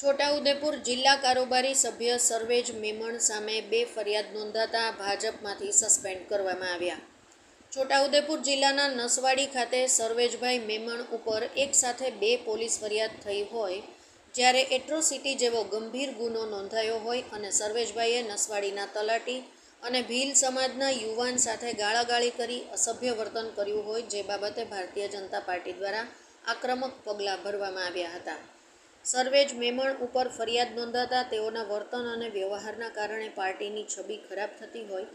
છોટાઉદેપુર જિલ્લા કારોબારી સભ્ય સર્વેજ મેમણ સામે બે ફરિયાદ નોંધાતા ભાજપમાંથી સસ્પેન્ડ કરવામાં આવ્યા. છોટાઉદેપુર જિલ્લાના નસવાડી ખાતે સર્વેજભાઈ મેમણ ઉપર એક સાથે બે પોલીસ ફરિયાદ થઈ હોય જ્યારે એટ્રોસિટી જેવો ગંભીર ગુનો નોંધાયો હોય અને સર્વેજભાઈએ નસવાડીના તલાટી અને ભીલ સમાજના યુવાન સાથે ગાળાગાળી કરી અસભ્ય વર્તન કર્યું હોય જે બાબતે ભારતીય જનતા પાર્ટી દ્વારા આક્રમક પગલાં ભરવામાં આવ્યા હતા. સર્વેજ મેમણ ઉપર ફરિયાદ નોંધાતા તેઓના વર્તન અને વ્યવહારના કારણે પાર્ટીની છબી ખરાબ થતી હોય.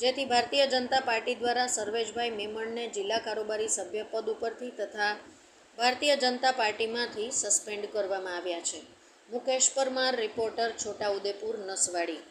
જેથી ભારતીય જનતા પાર્ટી દ્વારા સર્વેજભાઈ મેમણને જિલ્લા કારોબારી સભ્ય પદ ઉપરથી તથા ભારતીય જનતા પાર્ટીમાંથી સસ્પેન્ડ કરવામાં આવ્યા છે. મુકેશ પરમાર, રિપોર્ટર છોટાઉદેપુર, નસવાડી.